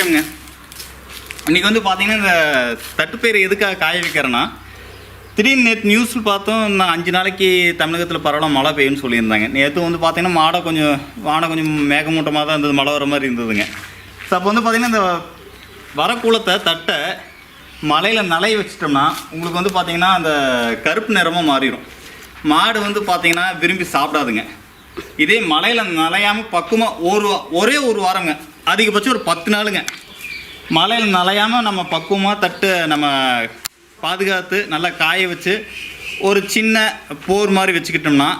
வணக்கம்ங்க. இன்றைக்கி வந்து பார்த்தீங்கன்னா இந்த தட்டுப்பயிர் எதுக்காக காய வைக்கிறேன்னா திடீர்னு நேற்று நியூஸில் பார்த்தோம் நான் அஞ்சு நாளைக்கு தமிழகத்தில் பரவாயில்ல மழை பெய்யும்னு சொல்லியிருந்தாங்க. நேற்று வந்து பார்த்தீங்கன்னா மாடை கொஞ்சம் வானை கொஞ்சம் மேகமூட்டமாக தான் இருந்தது மழை வர மாதிரி இருந்ததுங்க. ஸோ அப்போ வந்து பார்த்தீங்கன்னா இந்த வரக்கூலத்தை தட்டை மலையில் நலைய வச்சிட்டோம்னா உங்களுக்கு வந்து பார்த்தீங்கன்னா அந்த கருப்பு நிறமாக மாறிடும். மாடு வந்து பார்த்தீங்கன்னா விரும்பி சாப்பிடாதுங்க. இதே மலையில் நலையாமல் பக்குவமாக ஒரு வா- ஒரே ஒரு வாரங்க அதிகபட்சம் ஒரு பத்து நாளுங்க. மழையில் நனையாமல் நம்ம பக்குவமாக தட்டு நம்ம பாதுகாத்து நல்லா காய வச்சு ஒரு சின்ன போர் மாதிரி வச்சுக்கிட்டோம்னா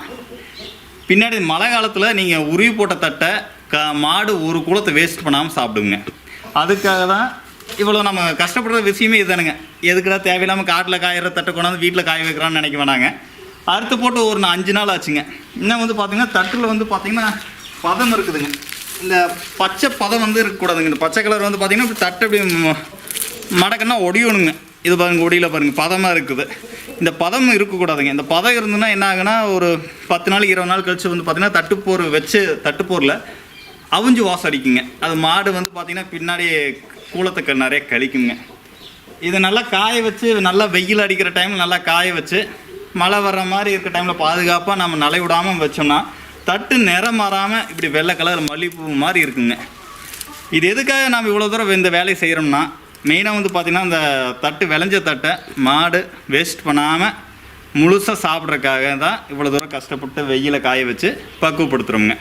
பின்னாடி மழை காலத்தில் நீங்கள் உருவி போட்ட தட்டை க மாடு ஒரு குளத்தை வேஸ்ட் பண்ணாமல் சாப்பிடுங்க. அதுக்காக தான் இவ்வளோ நம்ம கஷ்டப்படுற விஷயமே இதுதானுங்க. எதுக்குடா தேவையில்லாமல் காட்டில் காயிற தட்டை கொண்டாந்து வீட்டில் காய வைக்கிறான்னு நினைக்க வேணாங்க. அறுத்து போட்டு ஒரு அஞ்சு நாள் ஆச்சுங்க. இன்னும் வந்து பார்த்தீங்கன்னா தட்டில் வந்து பார்த்திங்கன்னா பதம் இருக்குதுங்க. இந்த பச்சை பதம் வந்து இருக்கக்கூடாதுங்க. இந்த பச்சை கலர் வந்து பார்த்தீங்கன்னா இப்படி தட்டை இப்படி மடக்குன்னா ஒடியணுங்க. இது பாருங்க ஒடியில பாருங்க பதமாக இருக்குது. இந்த பதம் இருக்கக்கூடாதுங்க. இந்த பதம் இருந்ததுன்னா என்ன ஆகுனா ஒரு பத்து நாள் இருபது நாள் கழிச்சு வந்து பார்த்திங்கன்னா தட்டுப்போர் வச்சு தட்டுப்போரில் அவிஞ்சு வாசம் அடிக்குங்க. அது மாடு வந்து பார்த்திங்கன்னா பின்னாடி கூலத்துக்கு நிறைய கழிக்குங்க. இது நல்லா காய வச்சு நல்லா வெயில் அடிக்கிற டைமில் நல்லா காய வச்சு மழை வர்ற மாதிரி இருக்கிற டைமில் பாதுகாப்பாக நம்ம நலை விடாமல் வச்சோம்னா தட்டு நிறம் மாறாமல் இப்படி வெள்ளை கலர் மல்லிகைப்பூ மாதிரி இருக்குங்க. இது எதுக்காக நாம் இவ்வளோ தூரம் இந்த வேலையை செய்கிறோம்னா மெயினாக வந்து பார்த்திங்கன்னா அந்த தட்டு விளைஞ்ச தட்டை மாடு வேஸ்ட் பண்ணாமல் முழுசாக சாப்பிட்றதுக்காக தான் இவ்வளோ தூரம் கஷ்டப்பட்டு வெயில காய வச்சு பக்குவப்படுத்துகிறோங்க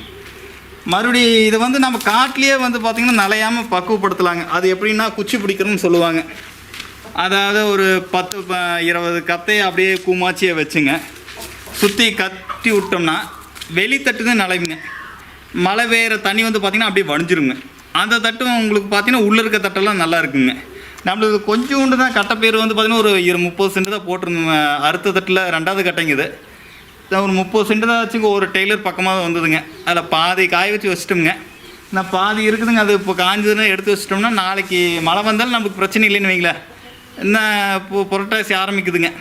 மறுபடி இதை வந்து நம்ம காட்டிலேயே வந்து பார்த்திங்கன்னா நலையாமல் பக்குவப்படுத்தலாங்க. அது எப்படின்னா குச்சி பிடிக்கிறதுன்னு சொல்லுவாங்க. அதாவது ஒரு பத்து ப- இருபது கத்தையை அப்படியே கூமாச்சியை வச்சுங்க. சுற்றி கட்டி விட்டோம்னா வெளித்தட்டு தான் நலைவுங்க. மழை பெய்கிற தண்ணி வந்து பார்த்திங்கன்னா அப்படியே வடிஞ்சிருங்க. அந்த தட்டும் உங்களுக்கு பார்த்தீங்கன்னா உள்ளே இருக்க தட்டெல்லாம் நல்லா இருக்குங்க. நம்மளுக்கு கொஞ்சோண்டு தான் கட்டைப்பயிர் வந்து பார்த்திங்கன்னா ஒரு இரு முப்பது சென்ட் தான் போட்டிருந்தோம் அடுத்த தட்டில் ரெண்டாவது கட்டைங்குது ஒரு முப்பது சென்ட் தான் வச்சுங்க ஒரு டெய்லர் பக்கமாக வந்ததுங்க. அதில் பாதி காய வச்சு வச்சுட்டோம்ங்க. நான் பாதி இருக்குதுங்க அது இப்போ காஞ்சதுன்னா எடுத்து வச்சிட்டோம்னா நாளைக்கு மழை வந்தாலும் நமக்கு பிரச்சனை இல்லைன்னு வைங்களேன். என்ன இப்போ புரட்டாசி ஆரம்பிக்குதுங்க.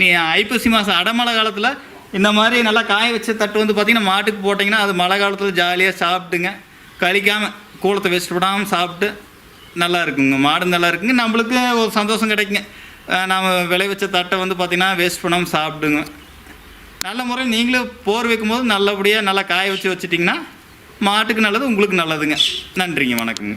நீ ஐப்பசி மாதம் அடமழை காலத்தில் இந்த மாதிரி நல்லா காய வச்ச தட்டு வந்து பார்த்திங்கன்னா மாட்டுக்கு போட்டிங்கன்னா அது மழை காலத்தில் ஜாலியாக சாப்பிட்டுங்க. கழிக்காமல் கூலத்தை வேஸ்ட் விடாமல் சாப்பிட்டு நல்லா இருக்குங்க. மாடு நல்லா இருக்குங்க. நம்மளுக்கு ஒரு சந்தோஷம் கிடைக்குங்க. நாம் விளை வச்ச தட்டை வந்து பார்த்திங்கன்னா வேஸ்ட் பண்ணாமல் சாப்பிடுங்க. நல்ல முறையில் நீங்களே போர் வைக்கும்போது நல்லபடியாக நல்லா காய வச்சு வச்சுட்டிங்கன்னா மாட்டுக்கு நல்லது உங்களுக்கு நல்லதுங்க. நன்றிங்க. வணக்கங்க.